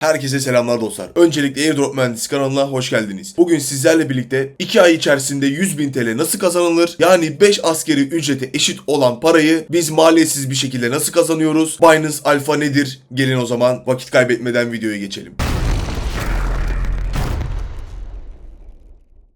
Herkese selamlar dostlar. Öncelikle Airdrop Mühendisi kanalına hoş geldiniz. Bugün sizlerle birlikte 2 ay içerisinde 100.000 TL nasıl kazanılır? Yani 5 askeri ücrete eşit olan parayı biz maliyetsiz bir şekilde nasıl kazanıyoruz? Binance Alpha nedir? Gelin o zaman vakit kaybetmeden videoya geçelim.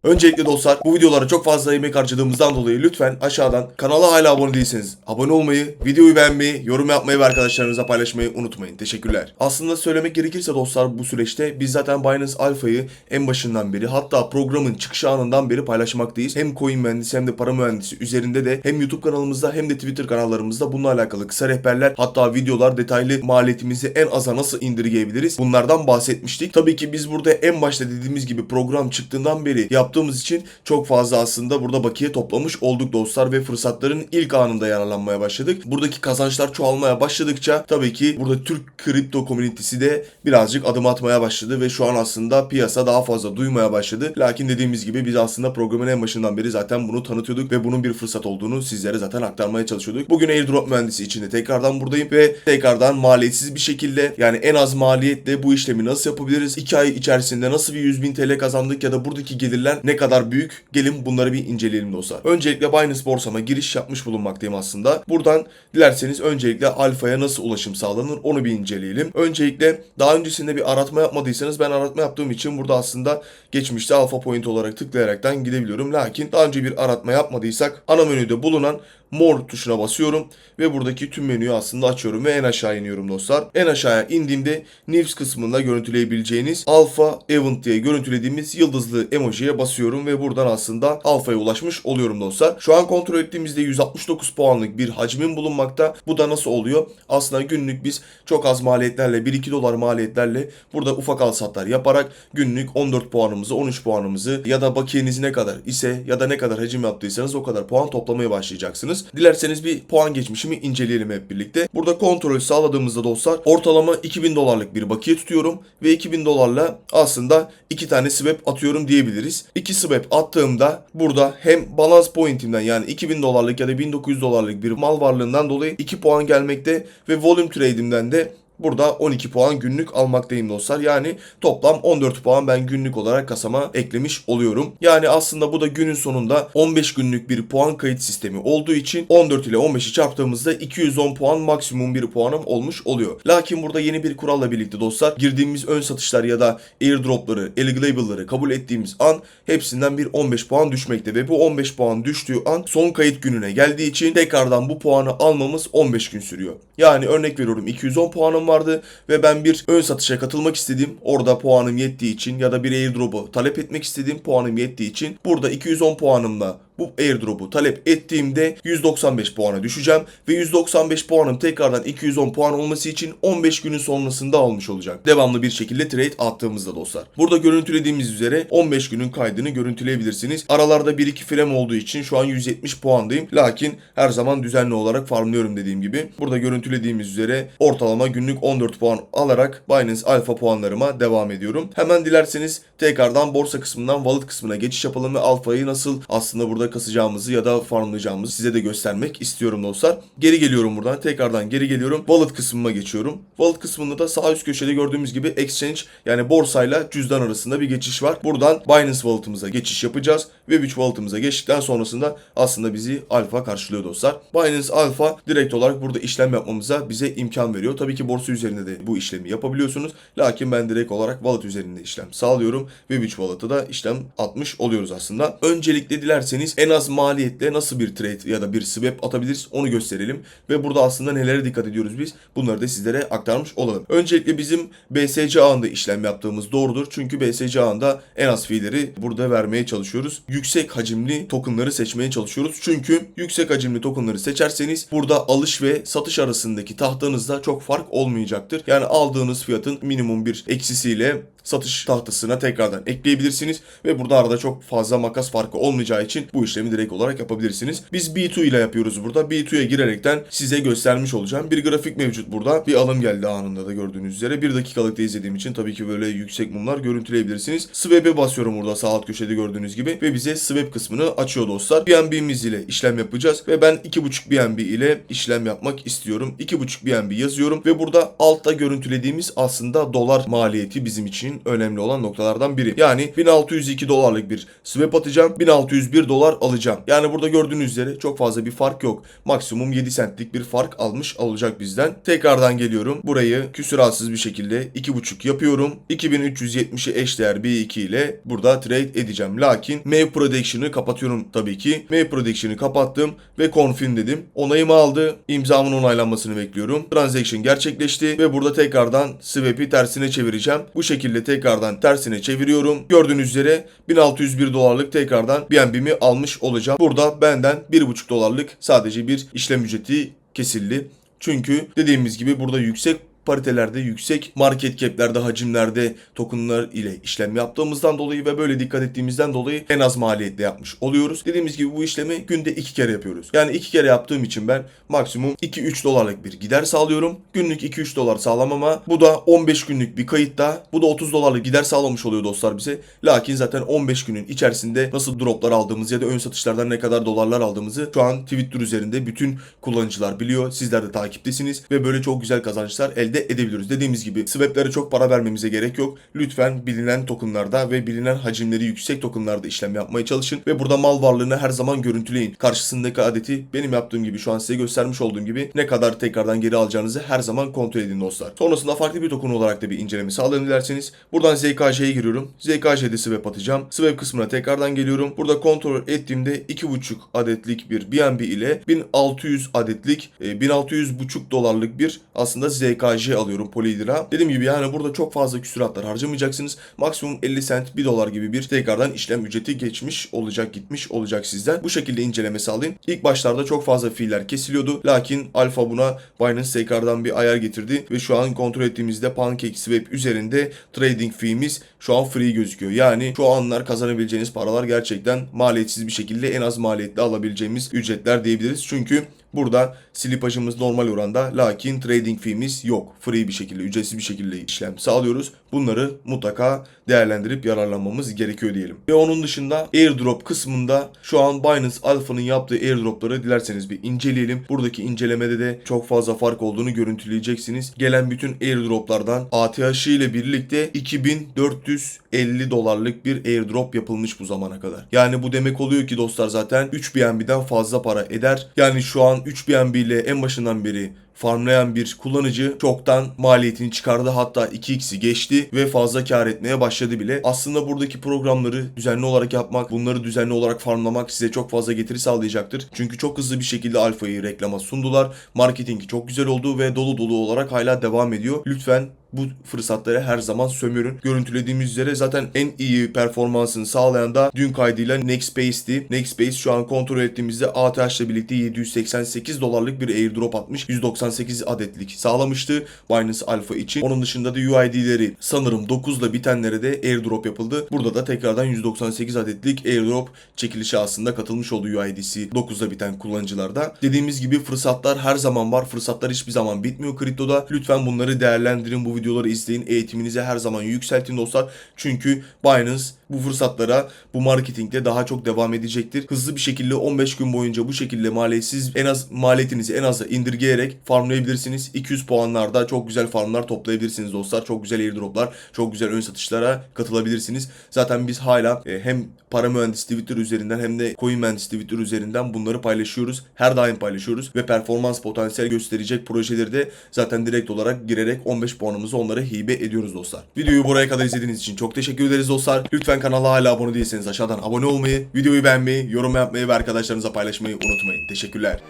Öncelikle dostlar bu videolara çok fazla emek harcadığımızdan dolayı lütfen aşağıdan kanala hala abone değilseniz abone olmayı, videoyu beğenmeyi, yorum yapmayı ve arkadaşlarınıza paylaşmayı unutmayın. Teşekkürler. Aslında söylemek gerekirse dostlar bu süreçte biz zaten Binance Alpha'yı en başından beri hatta programın çıkış anından beri paylaşmaktayız. Hem coin mühendisi hem de para mühendisi üzerinde de hem YouTube kanalımızda hem de Twitter kanallarımızda bununla alakalı kısa rehberler hatta videolar detaylı maliyetimizi en aza nasıl indirgeyebiliriz bunlardan bahsetmiştik. Tabii ki biz burada en başta dediğimiz gibi program çıktığından beri yaptığımız için çok fazla aslında burada bakiye toplamış olduk dostlar ve fırsatların ilk anında yararlanmaya başladık. Buradaki kazançlar çoğalmaya başladıkça tabii ki burada Türk kripto komünitesi de birazcık adım atmaya başladı ve şu an aslında piyasa daha fazla duymaya başladı. Lakin dediğimiz gibi biz aslında programın en başından beri zaten bunu tanıtıyorduk ve bunun bir fırsat olduğunu sizlere zaten aktarmaya çalışıyorduk. Bugün airdrop mühendisi içinde tekrardan buradayım ve tekrardan maliyetsiz bir şekilde yani en az maliyetle bu işlemi nasıl yapabiliriz? 2 ay içerisinde nasıl bir 100 bin TL kazandık ya da buradaki gelirler ne kadar büyük? Gelin bunları bir inceleyelim dostlar. Öncelikle Binance borsama giriş yapmış bulunmaktayım aslında. Buradan dilerseniz öncelikle alfaya nasıl ulaşım sağlanır onu bir inceleyelim. Öncelikle daha öncesinde bir aratma yapmadıysanız ben aratma yaptığım için burada aslında geçmişte alfa point olarak tıklayaraktan gidebiliyorum. Lakin daha önce bir aratma yapmadıysak ana menüde bulunan mor tuşuna basıyorum ve buradaki tüm menüyü aslında açıyorum ve en aşağı iniyorum dostlar. En aşağıya indiğimde News kısmında görüntüleyebileceğiniz Alpha Event diye görüntülediğimiz yıldızlı emojiye basıyorum ve buradan aslında Alpha'ya ulaşmış oluyorum dostlar. Şu an kontrol ettiğimizde 169 puanlık bir hacmin bulunmakta. Bu da nasıl oluyor? Aslında günlük biz çok az maliyetlerle 1-2 dolar maliyetlerle burada ufak alsatlar yaparak günlük 14 puanımızı 13 puanımızı ya da bakiyeniz ne kadar ise ya da ne kadar hacim yaptıysanız o kadar puan toplamaya başlayacaksınız. Dilerseniz bir puan geçmişimi inceleyelim hep birlikte. Burada kontrol sağladığımızda dostlar ortalama 2000 dolarlık bir bakiye tutuyorum ve 2000 dolarla aslında iki tane swap atıyorum diyebiliriz. İki swap attığımda burada hem balance pointimden yani 2000 dolarlık ya da 1900 dolarlık bir mal varlığından dolayı 2 puan gelmekte ve volume trade'imden de Burada 12 puan günlük almaktayım dostlar. Yani toplam 14 puan ben günlük olarak kasama eklemiş oluyorum. Yani aslında bu da günün sonunda 15 günlük bir puan kayıt sistemi olduğu için 14 ile 15'i çarptığımızda 210 puan maksimum bir puanım olmuş oluyor. Lakin burada yeni bir kuralla birlikte dostlar girdiğimiz ön satışlar ya da airdropları, eligitable'ları kabul ettiğimiz an hepsinden bir 15 puan düşmekte ve bu 15 puan düştüğü an son kayıt gününe geldiği için tekrardan bu puanı almamız 15 gün sürüyor. Yani örnek veriyorum 210 puanım vardı ve ben bir ön satışa katılmak istedim. Orada puanım yettiği için ya da bir airdrop'u talep etmek istediğim puanım yettiği için burada 210 puanımla bu airdrop'u talep ettiğimde 195 puana düşeceğim ve 195 puanım tekrardan 210 puan olması için 15 günün sonrasında almış olacak. Devamlı bir şekilde trade attığımızda dostlar. Burada görüntülediğimiz üzere 15 günün kaydını görüntüleyebilirsiniz. Aralarda 1-2 frame olduğu için şu an 170 puandayım. Lakin her zaman düzenli olarak farmlıyorum dediğim gibi. Burada görüntülediğimiz üzere ortalama günlük 14 puan alarak Binance Alpha puanlarıma devam ediyorum. Hemen dilerseniz tekrardan borsa kısmından wallet kısmına geçiş yapalım ve Alpha'yı nasıl aslında burada kasacağımızı ya da farmlayacağımızı size de göstermek istiyorum dostlar. Geri geliyorum buradan. Tekrardan geri geliyorum. Wallet kısmıma geçiyorum. Wallet kısmında da sağ üst köşede gördüğümüz gibi exchange yani borsayla cüzdan arasında bir geçiş var. Buradan Binance Wallet'ımıza geçiş yapacağız. Web3 Wallet'ımıza geçtikten sonrasında aslında bizi Alpha karşılıyor dostlar. Binance Alpha direkt olarak burada işlem yapmamıza bize imkan veriyor. Tabii ki borsa üzerinde de bu işlemi yapabiliyorsunuz. Lakin ben direkt olarak wallet üzerinde işlem sağlıyorum. Web3 Wallet'a da işlem atmış oluyoruz aslında. Öncelikle dilerseniz en az maliyetle nasıl bir trade ya da bir swap atabiliriz onu gösterelim. Ve burada aslında nelere dikkat ediyoruz biz bunları da sizlere aktarmış olalım. Öncelikle bizim BSC ağında işlem yaptığımız doğrudur. Çünkü BSC ağında en az fiilleri burada vermeye çalışıyoruz. Yüksek hacimli tokenları seçmeye çalışıyoruz. Çünkü yüksek hacimli tokenları seçerseniz burada alış ve satış arasındaki tahtanızda çok fark olmayacaktır. Yani aldığınız fiyatın minimum bir eksisiyle satış tahtasına tekrardan ekleyebilirsiniz ve burada arada çok fazla makas farkı olmayacağı için bu işlemi direkt olarak yapabilirsiniz. Biz B2 ile yapıyoruz burada. B2'ye girerekten size göstermiş olacağım. Bir grafik mevcut burada. Bir alım geldi anında da gördüğünüz üzere. Bir dakikalıkta izlediğim için tabii ki böyle yüksek mumlar görüntüleyebilirsiniz. Swap'e basıyorum burada sağ alt köşede gördüğünüz gibi ve bize swap kısmını açıyor dostlar. BNB'miz ile işlem yapacağız ve ben 2.5 BNB ile işlem yapmak istiyorum. 2.5 BNB yazıyorum ve burada altta görüntülediğimiz aslında dolar maliyeti bizim için önemli olan noktalardan biri. Yani 1602 dolarlık bir swap atacağım. 1601 dolar alacağım. Yani burada gördüğünüz üzere çok fazla bir fark yok. Maksimum 7 centlik bir fark almış olacak bizden. Tekrardan geliyorum. Burayı küsuratsız bir şekilde 2.5 yapıyorum. 2370'i eşdeğer B2 ile burada trade edeceğim. Lakin Mave Prediction'ı kapatıyorum tabii ki. Mave Prediction'ı kapattım ve confirm dedim. Onayımı aldı. İmzamın onaylanmasını bekliyorum. Transaction gerçekleşti ve burada tekrardan swap'i tersine çevireceğim. Bu şekilde tekrardan tersine çeviriyorum. Gördüğünüz üzere 1601 dolarlık tekrardan BNB'mi almış olacağım. Burada benden 1.5 dolarlık sadece bir işlem ücreti kesildi. Çünkü dediğimiz gibi burada yüksek paritelerde yüksek market cap'lerde hacimlerde tokenlar ile işlem yaptığımızdan dolayı ve böyle dikkat ettiğimizden dolayı en az maliyetle yapmış oluyoruz. Dediğimiz gibi bu işlemi günde iki kere yapıyoruz. Yani iki kere yaptığım için ben maksimum 2-3 dolarlık bir gider sağlıyorum. Günlük 2-3 dolar sağlamama. Bu da 15 günlük bir kayıtta. Bu da 30 dolarlık gider sağlamış oluyor dostlar bize. Lakin zaten 15 günün içerisinde nasıl droplar aldığımız ya da ön satışlardan ne kadar dolarlar aldığımızı şu an Twitter üzerinde bütün kullanıcılar biliyor. Sizler de takiptesiniz ve böyle çok güzel kazançlar elde edebiliyoruz. Dediğimiz gibi swap'lere çok para vermemize gerek yok. Lütfen bilinen tokenlarda ve bilinen hacimleri yüksek tokenlarda işlem yapmaya çalışın ve burada mal varlığını her zaman görüntüleyin. Karşısındaki adeti benim yaptığım gibi şu an size göstermiş olduğum gibi ne kadar tekrardan geri alacağınızı her zaman kontrol edin dostlar. Sonrasında farklı bir token olarak da bir inceleme sağlayın dilerseniz. Buradan ZKJ'ye giriyorum. ZKJ'de swap atacağım. Swap kısmına tekrardan geliyorum. Burada kontrol ettiğimde 2.5 adetlik bir BNB ile 1600 adetlik e, 1600 buçuk dolarlık bir aslında ZKJ alıyorum Polydra. Dediğim gibi yani burada çok fazla küsuratlar harcamayacaksınız. Maksimum 50 cent 1 dolar gibi bir tekrardan işlem ücreti geçmiş olacak gitmiş olacak sizden. Bu şekilde inceleme sağlayın. İlk başlarda çok fazla fiiller kesiliyordu. Lakin Alfa buna Binance tekrardan bir ayar getirdi ve şu an kontrol ettiğimizde PancakeSwap üzerinde trading fee'miz şu an free gözüküyor. Yani şu anlar kazanabileceğiniz paralar gerçekten maliyetsiz bir şekilde en az maliyetli alabileceğimiz ücretler diyebiliriz. Çünkü Burada slipajımız normal oranda lakin trading fee'miz yok. Free bir şekilde, ücretsiz bir şekilde işlem sağlıyoruz. Bunları mutlaka değerlendirip yararlanmamız gerekiyor diyelim. Ve onun dışında airdrop kısmında şu an Binance Alpha'nın yaptığı airdropları dilerseniz bir inceleyelim. Buradaki incelemede de çok fazla fark olduğunu görüntüleyeceksiniz. Gelen bütün airdroplardan ATH ile birlikte 2450 dolarlık bir airdrop yapılmış bu zamana kadar. Yani bu demek oluyor ki dostlar zaten 3 BNB'den fazla para eder. Yani şu an 3 BNB ile en başından beri farmlayan bir kullanıcı çoktan maliyetini çıkardı hatta 2x'i geçti ve fazla kar etmeye başladı bile. Aslında buradaki programları düzenli olarak yapmak, bunları düzenli olarak farmlamak size çok fazla getiri sağlayacaktır. Çünkü çok hızlı bir şekilde alfayı reklama sundular. Marketingi çok güzel oldu ve dolu dolu olarak hala devam ediyor. Lütfen bu fırsatları her zaman sömürün. Görüntülediğimiz üzere zaten en iyi performansını sağlayan da dün kaydıyla Nextbase'ti. Nextbase şu an kontrol ettiğimizde ATH ile birlikte 788 dolarlık bir airdrop atmış. 198 adetlik sağlamıştı Binance Alpha için. Onun dışında da UID'leri sanırım 9 ile bitenlere de airdrop yapıldı. Burada da tekrardan 198 adetlik airdrop çekilişi aslında katılmış oldu UID'si 9'da biten kullanıcılarda. Dediğimiz gibi fırsatlar her zaman var. Fırsatlar hiçbir zaman bitmiyor kriptoda. Lütfen bunları değerlendirin. Bu videoları izleyin. Eğitiminizi her zaman yükseltin dostlar. Çünkü Binance bu fırsatlara bu marketingde daha çok devam edecektir. Hızlı bir şekilde 15 gün boyunca bu şekilde maliyetsiz en az maliyetinizi en aza indirgeyerek farmlayabilirsiniz. 200 puanlarda çok güzel farmlar toplayabilirsiniz dostlar. Çok güzel airdroplar, çok güzel ön satışlara katılabilirsiniz. Zaten biz hala e, hem para mühendisi Twitter üzerinden hem de coin mühendisi Twitter üzerinden bunları paylaşıyoruz. Her daim paylaşıyoruz ve performans potansiyel gösterecek projeleri de zaten direkt olarak girerek 15 puanımızı onlara hibe ediyoruz dostlar. Videoyu buraya kadar izlediğiniz için çok teşekkür ederiz dostlar. Lütfen kanala hala abone değilseniz aşağıdan abone olmayı, videoyu beğenmeyi, yorum yapmayı ve arkadaşlarınıza paylaşmayı unutmayın. Teşekkürler.